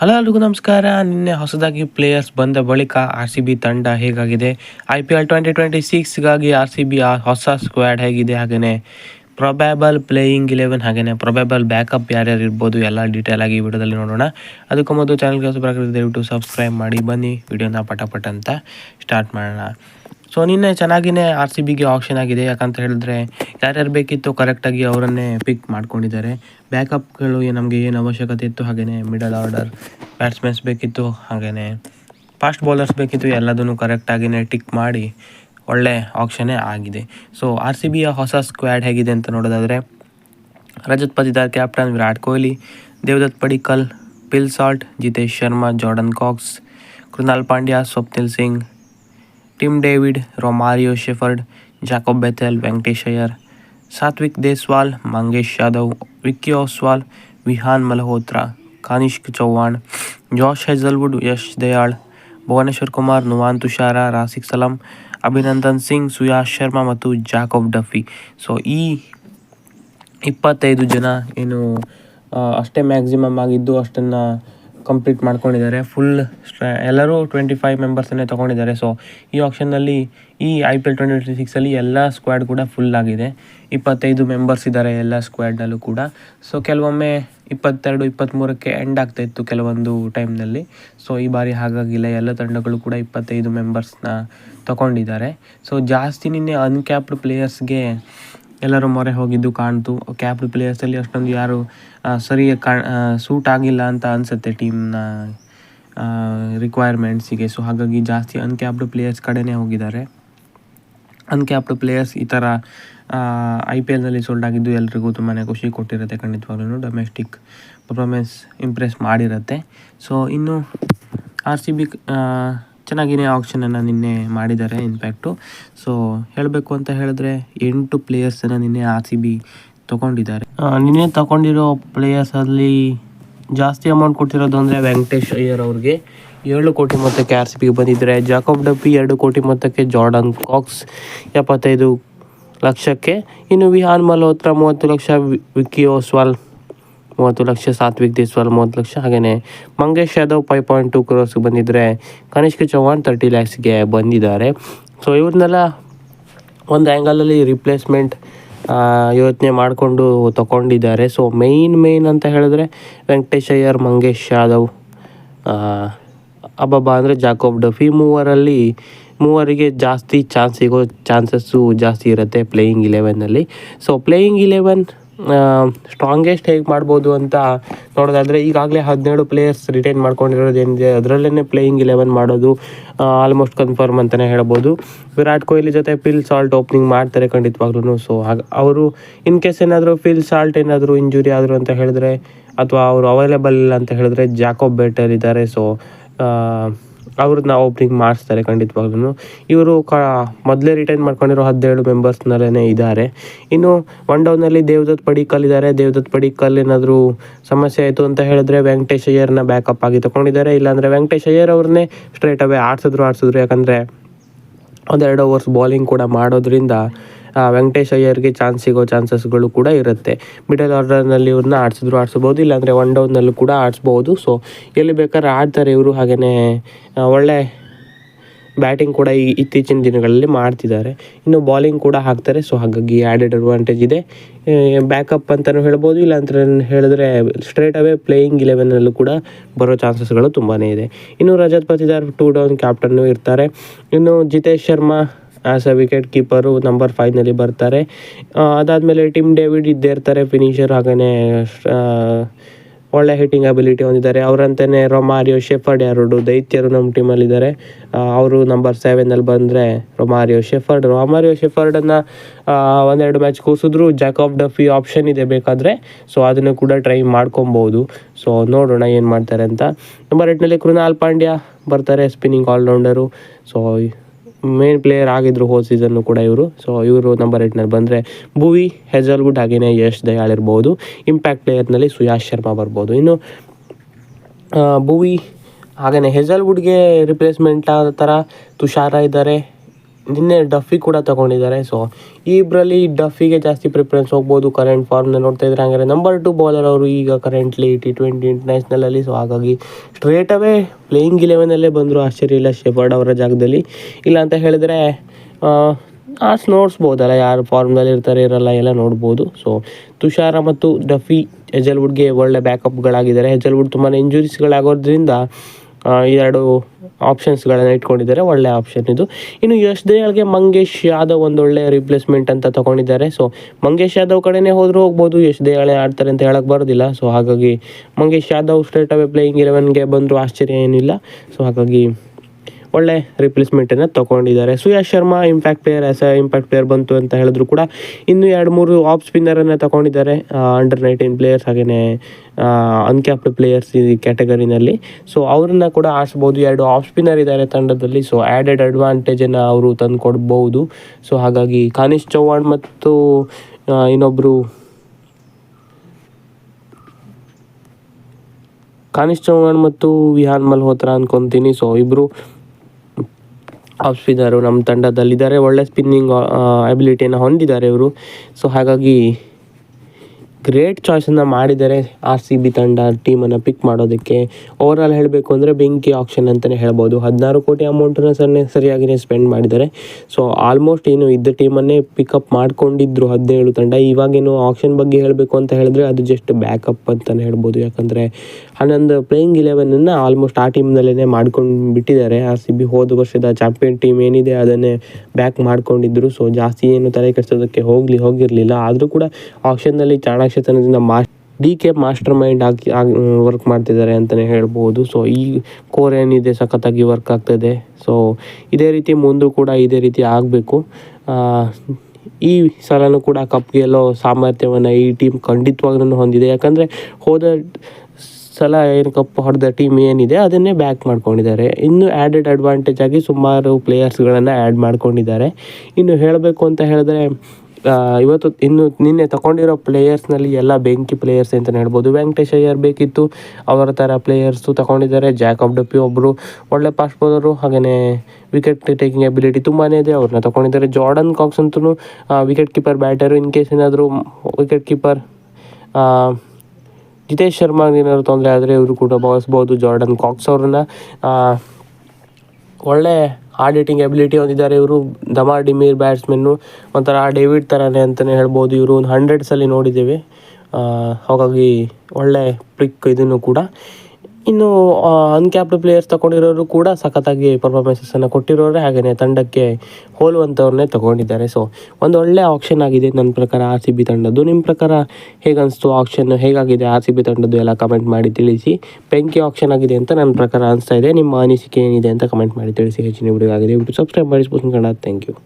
Hello ಎಲ್ರಿಗೂ ನಮಸ್ಕಾರ. ನಿನ್ನೆ ಹೊಸದಾಗಿ ಪ್ಲೇಯರ್ಸ್ ಬಂದ ಬಳಿಕ ಆರ್ ಸಿ ಬಿ ತಂಡ ಹೇಗಾಗಿದೆ? I P L twenty twenty ಸಿಕ್ಸ್ಗಾಗಿ R C B ಹೊಸ ಸ್ಕ್ವಾಡ್ ಹೇಗಿದೆ ಹಾಗೆಯೇ ಪ್ರೊಬ್ಯಾಬಲ್ ಪ್ಲೇಯಿಂಗ್ ಇಲೆವೆನ್ ಹಾಗೆಯೇ ಪ್ರೊಬ್ಯಾಬಲ್ ಬ್ಯಾಕಪ್ ಯಾರ್ಯಾರು ಇರ್ಬೋದು ಎಲ್ಲ ಡೀಟೇಲ್ ಆಗಿ ವಿಡಿಯೋದಲ್ಲಿ ನೋಡೋಣ. ಅದಕ್ಕೂ ಮೊದಲು ಚಾನಲ್ಗೆ ಸಬ್ಸ್ಕ್ರೈಬ್ ಮಾಡಿ. ಬನ್ನಿ, ವಿಡಿಯೋನ ಪಟ ಪಟ ಅಂತ ಸ್ಟಾರ್ಟ್ ಮಾಡೋಣ. ಸೊ ನಿನ್ನೆ ಚೆನ್ನಾಗಿನೇ ಆರ್ ಸಿ ಬಿಗೆ ಆಪ್ಷನ್ ಆಗಿದೆ, ಯಾಕಂತ ಹೇಳಿದ್ರೆ ಯಾರ್ಯಾರು ಬೇಕಿತ್ತು ಕರೆಕ್ಟಾಗಿ ಅವರನ್ನೇ ಪಿಕ್ ಮಾಡ್ಕೊಂಡಿದ್ದಾರೆ. ಬ್ಯಾಕಪ್ಗಳು ನಮಗೆ ಏನು ಅವಶ್ಯಕತೆ ಇತ್ತು ಹಾಗೆಯೇ ಮಿಡಲ್ ಆರ್ಡರ್ ಬ್ಯಾಟ್ಸ್ಮನ್ಸ್ ಬೇಕಿತ್ತು ಹಾಗೆಯೇ ಫಾಸ್ಟ್ ಬೌಲರ್ಸ್ ಬೇಕಿತ್ತು, ಎಲ್ಲದನ್ನು ಕರೆಕ್ಟಾಗಿನೇ ಟಿಕ್ ಮಾಡಿ ಒಳ್ಳೆ ಆಪ್ಷನ್ನೇ ಆಗಿದೆ. ಸೊ ಆರ್ ಸಿ ಬಿಯ ಹೊಸ ಸ್ಕ್ವಾಡ್ ಹೇಗಿದೆ ಅಂತ ನೋಡೋದಾದರೆ, Rajat Patidar captain Virat Kohli, Devdutt Padikkal Phil Salt Jitesh Sharma Jordan Cox Krunal Pandya, Swapnil Singh Tim David Romario Shepherd Jacob Bethell Venkatesh Satvik Deswal Mangesh Yadav Vicky Ostwal Vihaan Malhotra Kanishk Chouhan Josh Hazlewood Yash Dayal Bhuvneshwar Kumar Nuwan Thushara Rasikh Salam Abhinandan Singh Suyash Sharma ಮತ್ತು Jacob Duffy so ಈ ಇಪ್ಪತ್ತೈದು ಜನ ಏನು ಅಷ್ಟೇ maximum ಆಗಿದ್ದು ಅಷ್ಟನ್ನು complete ಮಾಡ್ಕೊಂಡಿದ್ದಾರೆ. Full ಎಲ್ಲರೂ ಟ್ವೆಂಟಿ ಫೈವ್ ಮೆಂಬರ್ಸನ್ನೇ ತೊಗೊಂಡಿದ್ದಾರೆ. ಸೊ ಈ ಆಪ್ಷನ್ನಲ್ಲಿ ಈ I P L twenty twenty ಸಿಕ್ಸಲ್ಲಿ ಎಲ್ಲ ಸ್ಕ್ವಾಡ್ ಕೂಡ ಫುಲ್ ಆಗಿದೆ. ಇಪ್ಪತ್ತೈದು ಮೆಂಬರ್ಸ್ ಇದ್ದಾರೆ ಎಲ್ಲ ಸ್ಕ್ವಾಡ್ನಲ್ಲೂ ಕೂಡ. ಸೊ ಕೆಲವೊಮ್ಮೆ ಇಪ್ಪತ್ತೆರಡು ಇಪ್ಪತ್ತ್ಮೂರಕ್ಕೆ ಎಂಡ್ ಆಗ್ತಾ ಇತ್ತು ಕೆಲವೊಂದು ಟೈಮ್ನಲ್ಲಿ ಸೊ ಈ ಬಾರಿ ಹಾಗಾಗಿಲ್ಲ ಎಲ್ಲ ತಂಡಗಳು ಕೂಡ ಇಪ್ಪತ್ತೈದು ಮೆಂಬರ್ಸ್ನ ತಗೊಂಡಿದ್ದಾರೆ. ಸೊ ಜಾಸ್ತಿ ನಿನ್ನೆ ಅನ್ಕ್ಯಾಪ್ಡ್ ಪ್ಲೇಯರ್ಸ್ಗೆ ಎಲ್ಲರೂ ಮೊರೆ ಹೋಗಿದ್ದು ಕಾಣ್ತು ಕ್ಯಾಪ್ಡ್ ಪ್ಲೇಯರ್ಸಲ್ಲಿ ಅಷ್ಟೊಂದು ಯಾರು ಸರಿಯಾಗಿ ಸರಿ ಕಾ ಸೂಟ್ ಆಗಿಲ್ಲ ಅಂತ ಅನಿಸುತ್ತೆ ಟೀಮ್ನ ರಿಕ್ವೈರ್ಮೆಂಟ್ಸಿಗೆ ಸೊ ಹಾಗಾಗಿ ಜಾಸ್ತಿ ಅನ್ಕ್ಯಾಪ್ಡ್ ಪ್ಲೇಯರ್ಸ್ ಕಡೆನೇ ಹೋಗಿದ್ದಾರೆ. ಅನ್ಕ್ಯಾಪ್ಡ್ ಪ್ಲೇಯರ್ಸ್ ಈ ಥರ ಐ ಪಿ ಎಲ್ನಲ್ಲಿ ಸೋಲ್ಡ್ ಆಗಿದ್ದು ಎಲ್ರಿಗೂ ತುಂಬಾ ಖುಷಿ ಕೊಟ್ಟಿರುತ್ತೆ ಖಂಡಿತವಾಗ್ಲೂ. ಡೊಮೆಸ್ಟಿಕ್ ಪರ್ಫಾರ್ಮೆನ್ಸ್ ಇಂಪ್ರೆಸ್ ಮಾಡಿರುತ್ತೆ. ಸೊ ಇನ್ನು ಆರ್ ಸಿ ಬಿ ಚೆನ್ನಾಗಿನೇ ಆಪ್ಷನನ್ನು ನಿನ್ನೆ ಮಾಡಿದ್ದಾರೆ ಇನ್ಫ್ಯಾಕ್ಟು ಸೊ ಹೇಳಬೇಕು ಅಂತ ಹೇಳಿದ್ರೆ ಎಂಟು ಪ್ಲೇಯರ್ಸನ್ನು ನಿನ್ನೆ ಆರ್ ಸಿ ಬಿ ತೊಗೊಂಡಿದ್ದಾರೆ. ನಿನ್ನೆ ತಗೊಂಡಿರೋ ಪ್ಲೇಯರ್ಸಲ್ಲಿ ಜಾಸ್ತಿ ಅಮೌಂಟ್ ಕೊಟ್ಟಿರೋದು ಅಂದರೆ ವೆಂಕಟೇಶ್ ಅಯ್ಯರ್ ಅವ್ರಿಗೆ ಏಳು ಕೋಟಿ ಮೊತ್ತಕ್ಕೆ ಆರ್ ಸಿ ಬಿಗೆ ಬಂದಿದ್ದರೆ ಜಾಕೋಬ್ ಡಬ್ಬಿ ಎರಡು ಕೋಟಿ ಮೊತ್ತಕ್ಕೆ ಜಾರ್ಡನ್ ಕಾಕ್ಸ್ ಎಪ್ಪತ್ತೈದು ಲಕ್ಷಕ್ಕೆ, ಇನ್ನು ವಿಹಾನ್ ಮಲ್ಹೋತ್ರ ಮೂವತ್ತು ಲಕ್ಷ ವಿಕ್ಕಿ ಓಸ್ವಾಲ್ ಮೂವತ್ತು ಲಕ್ಷ, ಸಾತ್ವಿಕ್ ದೇಸ್ವಾಲ್ ಮೂವತ್ತು ಲಕ್ಷ ಹಾಗೆಯೇ Mangesh Yadav five point two ಕ್ರೋರ್ಸ್ಗೆ ಬಂದಿದ್ದರೆ ಕನಿಷ್ಕ ಚೌಹಾಣ್ ತರ್ಟಿ ಲ್ಯಾಕ್ಸ್ಗೆ ಬಂದಿದ್ದಾರೆ. ಸೊ ಇವ್ರನ್ನೆಲ್ಲ ಒಂದು ಆ್ಯಂಗಲಲ್ಲಿ ರಿಪ್ಲೇಸ್ಮೆಂಟ್ ಯೋಚನೆ ಮಾಡಿಕೊಂಡು ತಗೊಂಡಿದ್ದಾರೆ ಸೊ ಮೇಯ್ನ್ ಮೇಯ್ನ್ ಅಂತ ಹೇಳಿದ್ರೆ ವೆಂಕಟೇಶ್ ಅಯ್ಯರ್ ಮಂಗೇಶ್ ಯಾದವ್ ಅಬ್ಬಬ್ಬ ಅಂದರೆ ಜಾಕೋಬ್ ಡಫ್ ಮೂವರಲ್ಲಿ ಮೂವರಿಗೆ ಜಾಸ್ತಿ ಚಾನ್ಸ್ ಸಿಗೋ ಚಾನ್ಸಸ್ಸು ಜಾಸ್ತಿ ಇರುತ್ತೆ ಪ್ಲೇಯಿಂಗ್ ಇಲೆವೆನ್ನಲ್ಲಿ ಸೊ ಪ್ಲೇಯಿಂಗ್ ಇಲೆವೆನ್ ಸ್ಟ್ರಾಂಗೆಸ್ಟ್ ಹೇಗೆ ಮಾಡ್ಬೋದು ಅಂತ ನೋಡೋದಾದರೆ, ಈಗಾಗಲೇ ಹದಿನೇಳು ಪ್ಲೇಯರ್ಸ್ ರಿಟೈನ್ ಮಾಡ್ಕೊಂಡಿರೋದು ಏನಿದೆ ಅದರಲ್ಲೇ ಪ್ಲೇಯಿಂಗ್ ಇಲೆವೆನ್ ಮಾಡೋದು ಆಲ್ಮೋಸ್ಟ್ ಕನ್ಫರ್ಮ್ ಅಂತಲೇ ಹೇಳ್ಬೋದು. ವಿರಾಟ್ ಕೊಹ್ಲಿ ಜೊತೆ ಫಿಲ್ ಸಾಲ್ಟ್ ಓಪನಿಂಗ್ ಮಾಡ್ತಾರೆ ಖಂಡಿತವಾಗ್ಲೂ ಸೊ ಹಾಗೆ, ಅವರು ಇನ್ ಕೇಸ್ ಏನಾದರೂ ಫಿಲ್ ಸಾಲ್ಟ್ ಏನಾದರೂ ಇಂಜುರಿ ಆದರು ಅಂತ ಹೇಳಿದ್ರೆ, ಅಥವಾ ಅವರು ಅವೈಲೇಬಲ್ ಇಲ್ಲ ಅಂತ ಹೇಳಿದ್ರೆ ಜಾಕೋಬ್ ಬೆಟರ್ ಇದ್ದಾರೆ. ಸೊ ಅವ್ರನ್ನ ಓಪನಿಂಗ್ ಮಾಡಿಸ್ತಾರೆ ಖಂಡಿತವಾಗ್ಲೂ ಇವರು ಕ, ಮೊದಲೇ ರಿಟೈನ್ ಮಾಡ್ಕೊಂಡಿರೋ ಹದಿನೇಳು ಮೆಂಬರ್ಸ್ನಲ್ಲೇ ಇದ್ದಾರೆ. ಇನ್ನು ಒನ್ ಡೌನಲ್ಲಿ ದೇವದತ್ ಪಡಿಕಲ್ ಇದ್ದಾರೆ. ದೇವದತ್ ಪಡಿಕಲ್ ಏನಾದರೂ ಸಮಸ್ಯೆ ಆಯಿತು ಅಂತ ಹೇಳಿದ್ರೆ ವೆಂಕಟೇಶ್ ಅಯ್ಯರ್ನ ಬ್ಯಾಕಪ್ ಆಗಿ ತೊಗೊಂಡಿದ್ದಾರೆ ಇಲ್ಲಾಂದರೆ ವೆಂಕಟೇಶ್ ಅಯ್ಯರ್ ಅವ್ರನ್ನೇ ಸ್ಟ್ರೇಟ್ ಅವೇ ಆಡ್ಸಿದ್ರು, ಆಡಿಸಿದ್ರು. ಯಾಕಂದರೆ ಒಂದೆರಡು ಓವರ್ಸ್ ಬೌಲಿಂಗ್ ಕೂಡ ಮಾಡೋದ್ರಿಂದ ವೆಂಕಟೇಶ್ ಅಯ್ಯರ್ಗೆ ಚಾನ್ಸ್ ಸಿಗೋ ಚಾನ್ಸಸ್ಗಳು ಕೂಡ ಇರುತ್ತೆ. ಮಿಡಲ್ ಆರ್ಡರ್ನಲ್ಲಿ ಇವ್ರನ್ನ ಆಡಿಸಿದ್ರು ಆಡಿಸ್ಬೋದು ಇಲ್ಲಾಂದರೆ ಒನ್ ಡೌನ್ನಲ್ಲೂ ಕೂಡ ಆಡಿಸ್ಬೋದು ಸೊ ಎಲ್ಲಿ ಬೇಕಾದ್ರೆ ಆಡ್ತಾರೆ ಇವರು ಹಾಗೆಯೇ ಒಳ್ಳೆ ಬ್ಯಾಟಿಂಗ್ ಕೂಡ ಈ ಇತ್ತೀಚಿನ ದಿನಗಳಲ್ಲಿ ಮಾಡ್ತಿದ್ದಾರೆ. ಇನ್ನು ಬಾಲಿಂಗ್ ಕೂಡ ಹಾಕ್ತಾರೆ ಸೊ ಹಾಗಾಗಿ ಆ್ಯಡೆಡ್ ಅಡ್ವಾಂಟೇಜ್ ಇದೆ. ಬ್ಯಾಕಪ್ ಅಂತಲೂ ಹೇಳ್ಬೋದು ಇಲ್ಲ ಅಂತ ಹೇಳಿದ್ರೆ ಸ್ಟ್ರೇಟ್ ಅವೇ ಪ್ಲೇಯಿಂಗ್ ಇಲೆವೆನ್ನಲ್ಲೂ ಕೂಡ ಬರೋ ಚಾನ್ಸಸ್ಗಳು ತುಂಬಾ ಇದೆ. ಇನ್ನು Rajat Patidar two down captain ಇರ್ತಾರೆ. ಇನ್ನು Jitesh Sharma as a wicket keeper number ಫೈವ್ನಲ್ಲಿ ಬರ್ತಾರೆ. ಅದಾದಮೇಲೆ ಟಿಮ್ ಡೇವಿಡ್ ಇದ್ದೇ ಇರ್ತಾರೆ ಫಿನಿಷರ್ ಹಾಗೆಯೇ ಒಳ್ಳೆ ಹಿಟ್ಟಿಂಗ್ ಅಬಿಲಿಟಿ ಹೊಂದಿದ್ದಾರೆ. ಅವರಂತೆಯೇ ರೊಮಾರಿಯೋ ಶೆಫರ್ಡ್ ಯಾರು ದೈತ್ಯರು ನಮ್ಮ ಟೀಮಲ್ಲಿದ್ದಾರೆ ಅವರು ನಂಬರ್ ಸೆವೆನಲ್ಲಿ ಬಂದರೆ ರೊಮಾರಿಯೋ ಶೆಫರ್ಡ್ ರೊಮಾರಿಯೋ ಶೆಫರ್ಡನ್ನು ಒಂದೆರಡು ಮ್ಯಾಚ್ ಕೂಸಿದ್ರು ಜಾಕಬ್ ಡಫಿ ಆಪ್ಷನ್ ಇದೆ ಬೇಕಾದರೆ. ಸೊ ಅದನ್ನು ಕೂಡ ಟ್ರೈ ಮಾಡ್ಕೊಬೋದು. ಸೊ ನೋಡೋಣ ಏನು ಮಾಡ್ತಾರೆ ಅಂತ. ನಂಬರ್ ಏಟ್ನಲ್ಲಿ ಕೃನಾಲ್ ಪಾಂಡ್ಯ ಬರ್ತಾರೆ spinning allrounder so main player ಆಗಿದ್ರು ಹೋದ ಸೀಸನ್ನು ಕೂಡ ಇವರು. ಸೊ ಇವರು ನಂಬರ್ ಏಟ್ನಲ್ಲಿ ಬಂದರೆ ಭುವಿ, ಹೆಜಲ್ವುಡ್ ಹಾಗೆಯೇ ಯಶ್ ದಯಾಳ್ ಇರ್ಬೋದು. ಇಂಪ್ಯಾಕ್ಟ್ ಪ್ಲೇಯರ್ನಲ್ಲಿ ಸುಯಾಶ್ ಶರ್ಮಾ ಬರ್ಬೋದು. ಇನ್ನು ಭುವಿ ಹಾಗೆಯೇ ಹೆಜಲ್ವುಡ್ಗೆ ರಿಪ್ಲೇಸ್ಮೆಂಟ್ ಆ ಥರ ತುಷಾರ ಇದ್ದಾರೆ ನಿನ್ನೆ ಡಫಿ ಕೂಡ ತಗೊಂಡಿದ್ದಾರೆ. ಸೊ ಈ ಇಬ್ಬರಲ್ಲಿ ಡಫಿಗೆ ಜಾಸ್ತಿ ಪ್ರಿಫರೆನ್ಸ್ ಹೋಗ್ಬೋದು ಕರೆಂಟ್ ಫಾರ್ಮ್ನ ನೋಡ್ತಾ ಇದ್ರೆ. ಹಂಗಾರೆ ನಂಬರ್ ಟು ಬೌಲರ್ ಅವರು ಈಗ ಕರೆಂಟ್ಲಿ ಟಿ ಟ್ವೆಂಟಿ ಇಂಟರ್ನ್ಯಾಷನಲಲ್ಲಿ ಸೊ ಹಾಗಾಗಿ ಸ್ಟ್ರೇಟ್ ಅವೇ ಪ್ಲೇಯಿಂಗ್ ಇಲೆವೆನಲ್ಲೇ ಬಂದರು. ಆಶ್ಚರ್ಯ ಇಲ್ಲ ಶೆಫರ್ಡ್ ಅವರ ಜಾಗದಲ್ಲಿ. ಇಲ್ಲ ಅಂತ ಹೇಳಿದ್ರೆ ಆರ್ಸ್ ನೋಡಿಸ್ಬೋದಲ್ಲ ಯಾರು ಫಾರ್ಮ್ನಲ್ಲಿ ಇರ್ತಾರೆ, ಇರಲ್ಲ ಎಲ್ಲ ನೋಡ್ಬೋದು. ಸೊ ತುಷಾರ ಮತ್ತು ಡಫಿ ಹೆಜಲ್ವುಡ್ಗೆ ಒಳ್ಳೆ ಬ್ಯಾಕಪ್ಗಳಾಗಿದ್ದಾರೆ ಹೆಜಲ್ವುಡ್ ತುಂಬಾ ಇಂಜುರೀಸ್ಗಳಾಗೋದ್ರಿಂದ ಎರಡು ಆಪ್ಷನ್ಸ್ಗಳನ್ನು ಇಟ್ಕೊಂಡಿದ್ದಾರೆ, ಒಳ್ಳೆ ಆಪ್ಷನ್ ಇದು. ಇನ್ನು ಯಶ್ ದಯಾಳ್ಗೆ ಮಂಗೇಶ್ ಯಾದವ್ ಒಂದು ಒಳ್ಳೆ ರಿಪ್ಲೇಸ್ಮೆಂಟ್ ಅಂತ ತಗೊಂಡಿದ್ದಾರೆ. ಸೊ ಮಂಗೇಶ್ ಯಾದವ್ ಕಡೆನೇ ಹೋದರೂ ಹೋಗ್ಬೋದು, ಯಶ್ ದಯಾಳೆ ಆಡ್ತಾರೆ ಅಂತ ಹೇಳಕ್ಕೆ ಬರೋದಿಲ್ಲ. ಸೊ ಹಾಗಾಗಿ Mangesh Yadav straight away playing ಇಲೆವೆನ್ಗೆ ಬಂದರೂ ಆಶ್ಚರ್ಯ ಏನಿಲ್ಲ. ಸೊ ಹಾಗಾಗಿ ಒಳ್ಳೆ ರಿಪ್ಲೇಸ್ಮೆಂಟನ್ನು ತಗೊಂಡಿದ್ದಾರೆ. Suyash Sharma impact player as a impact player ಬಂತು ಅಂತ ಹೇಳಿದ್ರು ಕೂಡ ಇನ್ನು ಎರಡು ಮೂರು ಆಫ್ ಸ್ಪಿನ್ನರನ್ನು ತಗೊಂಡಿದ್ದಾರೆ. ಅಂಡರ್ ನೈನ್ಟೀನ್ ಪ್ಲೇಯರ್ಸ್ ಹಾಗೆಯೇ ಅನ್ಕ್ಯಾಪ್ಡ್ ಪ್ಲೇಯರ್ಸ್ ಈ ಕ್ಯಾಟಗರಿನಲ್ಲಿ ಸೊ ಅವರನ್ನು ಕೂಡ ಆಡಿಸ್ಬೋದು. ಎರಡು ಆಫ್ ಸ್ಪಿನ್ನರ್ ಇದ್ದಾರೆ ತಂಡದಲ್ಲಿ. ಸೊ ಆ್ಯಡೆಡ್ ಅಡ್ವಾಂಟೇಜನ್ನು ಅವರು ತಂದು ಕೊಡ್ಬೋದು ಸೊ ಹಾಗಾಗಿ ಕಾನಿಶ್ ಚೌಹಾಣ್ ಮತ್ತು ಇನ್ನೊಬ್ಬರು ಕಾನಿಶ್ ಚೌಹಾಣ್ ಮತ್ತು ವಿಹಾನ್ ಮಲ್ಹೋತ್ರಾ ಅನ್ಕೊತೀನಿ. ಸೊ ಇಬ್ಬರು ಆಫ್ ಸ್ಪಿನ್ನರು ನಮ್ಮ ತಂಡದಲ್ಲಿದ್ದಾರೆ. ಒಳ್ಳೆ ಸ್ಪಿನ್ನಿಂಗ್ ಅಬಿಲಿಟಿಯನ್ನು ಹೊಂದಿದ್ದಾರೆ ಇವರು. ಸೊ ಹಾಗಾಗಿ ಗ್ರೇಟ್ ಚಾಯ್ಸನ್ನು ಮಾಡಿದ್ದಾರೆ ಆರ್ ಸಿ ಬಿ ತಂಡ ಟೀಮನ್ನು ಪಿಕ್ ಮಾಡೋದಕ್ಕೆ ಓವರಾಲ್ ಹೇಳಬೇಕು ಅಂದರೆ ಬೆಂಕಿ ಆಪ್ಷನ್ ಅಂತಲೇ ಹೇಳ್ಬೋದು. ಹದಿನಾರು ಕೋಟಿ ಅಮೌಂಟನ್ನು ಸರ್ನೇ ಸರಿಯಾಗಿಯೇ ಸ್ಪೆಂಡ್ ಮಾಡಿದ್ದಾರೆ. ಸೊ ಆಲ್ಮೋಸ್ಟ್ ಏನು ಇದ್ದ ಟೀಮನ್ನೇ ಪಿಕಪ್ ಮಾಡ್ಕೊಂಡಿದ್ರು ಹದಿನೇಳು ತಂಡ. ಇವಾಗೇನು ಆಪ್ಷನ್ ಬಗ್ಗೆ ಹೇಳಬೇಕು ಅಂತ ಹೇಳಿದ್ರೆ ಅದು ಜಸ್ಟ್ ಬ್ಯಾಕಪ್ ಅಂತಲೇ ಹೇಳ್ಬೋದು. ಯಾಕಂದರೆ ಹನ್ನೊಂದು ಪ್ಲೇಯಿಂಗ್ ಇಲೆವೆನನ್ನು ಆಲ್ಮೋಸ್ಟ್ ಆ ಟೀಮ್ನಲ್ಲೇ ಮಾಡ್ಕೊಂಡು ಬಿಟ್ಟಿದ್ದಾರೆ ಆರ್ ಸಿ ಬಿ ಹೋದ ವರ್ಷದ ಚಾಂಪಿಯನ್ ಟೀಮ್ ಏನಿದೆ ಅದನ್ನೇ ಬ್ಯಾಕ್ ಮಾಡ್ಕೊಂಡಿದ್ರು. ಸೊ ಜಾಸ್ತಿ ಏನು ತಲೆ ಕೆಡಿಸೋದಕ್ಕೆ ಹೋಗಲಿ ಹೋಗಿರಲಿಲ್ಲ. ಆದರೂ ಕೂಡ ಆಪ್ಷನ್ನಲ್ಲಿ ಚಾಣಾಕ್ಷತನದಿಂದ ಮಾ ಡಿ ಕೆ ಮಾಸ್ಟರ್ ಮೈಂಡ್ ಆಗಿ ವರ್ಕ್ ಮಾಡ್ತಿದ್ದಾರೆ ಅಂತಲೇ ಹೇಳ್ಬೋದು. ಸೊ ಈ ಕೋರ್ ಏನಿದೆ ಸಖತ್ತಾಗಿ ವರ್ಕ್ ಆಗ್ತದೆ. ಸೊ ಇದೇ ರೀತಿ ಮುಂದೂ ಕೂಡ ಇದೇ ರೀತಿ ಆಗಬೇಕು. ಈ ಸಲನೂ ಕೂಡ ಕಪ್ ಗೆಲ್ಲೋ ಸಾಮರ್ಥ್ಯವನ್ನು ಈ ಟೀಮ್ ಖಂಡಿತವಾಗ್ಲೂ ಹೊಂದಿದೆ. ಯಾಕಂದರೆ ಹೋದ ಸಲ ಏನು ಕಪ್ ಹೊಡೆದ ಟೀಮ್ ಏನಿದೆ, ಅದನ್ನೇ ಬ್ಯಾಕ್ ಮಾಡ್ಕೊಂಡಿದ್ದಾರೆ. ಇನ್ನು ಆ್ಯಡೆಡ್ ಅಡ್ವಾಂಟೇಜ್ ಆಗಿ ಸುಮಾರು ಪ್ಲೇಯರ್ಸ್ಗಳನ್ನು ಆ್ಯಡ್ ಮಾಡ್ಕೊಂಡಿದ್ದಾರೆ. ಇನ್ನು ಹೇಳಬೇಕು ಅಂತ ಹೇಳಿದ್ರೆ ಇವತ್ತು ಇನ್ನು ನಿನ್ನೆ ತಗೊಂಡಿರೋ ಪ್ಲೇಯರ್ಸ್ನಲ್ಲಿ ಎಲ್ಲ ಬೆಂಕಿ ಪ್ಲೇಯರ್ಸ್ ಅಂತಲೇ ಹೇಳ್ಬೋದು. ವೆಂಕಟೇಶ್ ಅಯ್ಯರ್ ಬೇಕಿತ್ತು, ಅವರ ಥರ ಪ್ಲೇಯರ್ಸು ತಗೊಂಡಿದ್ದಾರೆ. ಜಾಕ್ ಆಫ್ ಡಪ್ಪಿ ಒಬ್ಬರು ಒಳ್ಳೆ ಫಾಸ್ಟ್ ಬೌಲರು ಹಾಗೆಯೇ ವಿಕೆಟ್ ಟೇಕಿಂಗ್ ಎಬಿಲಿಟಿ ತುಂಬಾ ಇದೆ, ಅವ್ರನ್ನ ತಗೊಂಡಿದ್ದಾರೆ. ಜಾರ್ಡನ್ ಕಾಕ್ಸ್ ಅಂತೂ wicket keeper batter in case ಏನಾದರೂ ವಿಕೆಟ್ ಕೀಪರ್ ಜಿತೇಶ್ ಶರ್ಮಾ ಏನಾದ್ರು ತೊಂದರೆ ಆದರೆ ಇವರು ಕೂಡ ಬಳಸ್ಬೋದು ಜಾರ್ಡನ್ ಕಾಕ್ಸ್ ಅವ್ರನ್ನ ಒಳ್ಳೆ ಹಿಟ್ಟಿಂಗ್ ಎಬಿಲಿಟಿ ಹೊಂದಿದ್ದಾರೆ ಇವರು. ದಮಾರ್ ಡಿಮೀರ್ ಬ್ಯಾಟ್ಸ್ಮೆನ್ನು ಒಂಥರ ಡೇವಿಡ್ ಥರನೇ ಅಂತಲೇ ಹೇಳ್ಬೋದು. ಇವರು ಒಂದು ಹಂಡ್ರೆಡ್ಸಲ್ಲಿ ನೋಡಿದ್ದೇವೆ. ಹಾಗಾಗಿ ಒಳ್ಳೆ ಪ್ಲಿಕ್ ಇದನ್ನು ಕೂಡ. ಇನ್ನು ಅನ್ಕ್ಯಾಪ್ಡ್ ಪ್ಲೇಯರ್ಸ್ ತಗೊಂಡಿರೋರು ಕೂಡ ಸಖತ್ತಾಗಿ ಪರ್ಫಾರ್ಮೆನ್ಸಸನ್ನು ಕೊಟ್ಟಿರೋರೆ. ಹಾಗೆಯೇ ತಂಡಕ್ಕೆ ಹೋಲುವಂಥವ್ರನ್ನೇ ತಗೊಂಡಿದ್ದಾರೆ. ಸೊ ಒಂದು ಒಳ್ಳೆ ಆಪ್ಷನ್ ಆಗಿದೆ ನನ್ನ ಪ್ರಕಾರ ಆರ್ ಸಿ ಬಿ ತಂಡದ್ದು. ನಿಮ್ಮ ಪ್ರಕಾರ ಹೇಗನ್ನಿಸ್ತು ಆಪ್ಷನ್ ಹೇಗಾಗಿದೆ ಆರ್ ಸಿ ಬಿ ತಂಡದ್ದು ಎಲ್ಲ ಕಮೆಂಟ್ ಮಾಡಿ ತಿಳಿಸಿ. ಬೆಂಕಿ ಆಪ್ಷನ್ ಆಗಿದೆ ಅಂತ ನನ್ನ ಪ್ರಕಾರ ಅನಿಸ್ತಾ ಇದೆ. ನಿಮ್ಮ ಅನಿಸಿಕೆ ಏನಿದೆ ಅಂತ ಕಮೆಂಟ್ ಮಾಡಿ ತಿಳಿಸಿ. ಹೆಚ್ಚಿನ ವಿಡಿಯೋ ಆಗಿದೆ ಸಬ್ಸ್ಕ್ರೈಬ್ ಮಾಡಿ. ಕಣ ಥ್ಯಾಂಕ್ ಯು